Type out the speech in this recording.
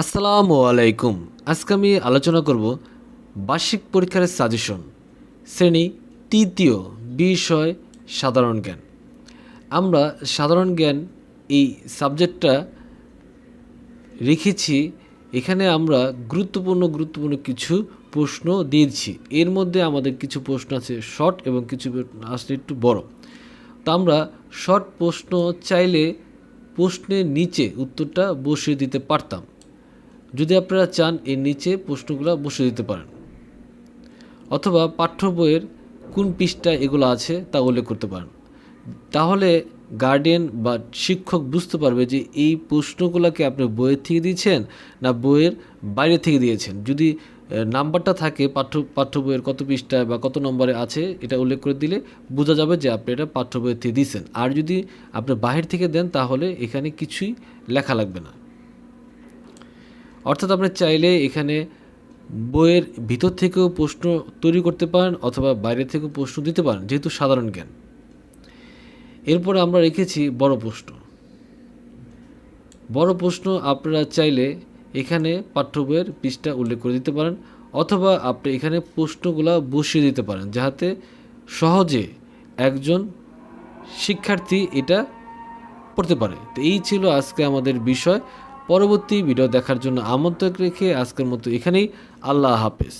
আসসালামু আলাইকুম। আজকে আমি আলোচনা করব বার্ষিক পরীক্ষার সাজেশন শ্রেণি তৃতীয়, বিষয় সাধারণ জ্ঞান। আমরা সাধারণ জ্ঞান এই সাবজেক্টটা রেখেছি, এখানে আমরা গুরুত্বপূর্ণ গুরুত্বপূর্ণ কিছু প্রশ্ন দিয়েছি। এর মধ্যে আমাদের কিছু প্রশ্ন আছে শর্ট এবং কিছু আসলে একটু বড়। তো আমরা শর্ট প্রশ্ন চাইলে প্রশ্নের নিচে উত্তরটা বসিয়ে দিতে পারতাম। যদি আপনারা চান এর নিচে প্রশ্নগুলো বসে দিতে পারেন। অথবা পাঠ্য বইয়ের কোন পৃষ্ঠায় এগুলো আছে তা উল্লেখ করতে পারেন। তাহলে গার্ডিয়ান বা শিক্ষক বুঝতে পারবে যে এই প্রশ্নগুলোকে আপনি বইয়ের থেকে দিয়েছেন না বইয়ের বাইরে থেকে দিয়েছেন। যদি নাম্বারটা থাকে পাঠ্য পাঠ্য বইয়ের কত পৃষ্ঠায় বা কত নম্বরে আছে এটা উল্লেখ করে দিলে বোঝা যাবে যে আপনি এটা পাঠ্য বইয়ের থেকে দিয়েছেন। আর যদি আপনি বাহির থেকে দেন তাহলে এখানে কিছুই লেখা লাগবে না। অর্থাৎ আপনি চাইলে এখানে বইয়ের ভিতর থেকেও প্রশ্ন তৈরি করতে পারেন অথবা বাইরে থেকেও প্রশ্ন দিতে পারেন, যেহেতু সাধারণ জ্ঞান। এরপর আমরা রেখেছি বড় প্রশ্ন। বড় প্রশ্ন আপনারা চাইলে এখানে পাঠ্য বইয়ের পৃষ্ঠা উল্লেখ করে দিতে পারেন, অথবা আপনি এখানে প্রশ্নগুলা বসিয়ে দিতে পারেন যাতে সহজে একজন শিক্ষার্থী এটা পড়তে পারে। তো এই ছিল আজকে আমাদের বিষয়। পরবর্তী ভিডিও দেখার জন্য আমন্ত্রণ রেখে আজকের মতো এখানেই। আল্লাহ হাফেজ।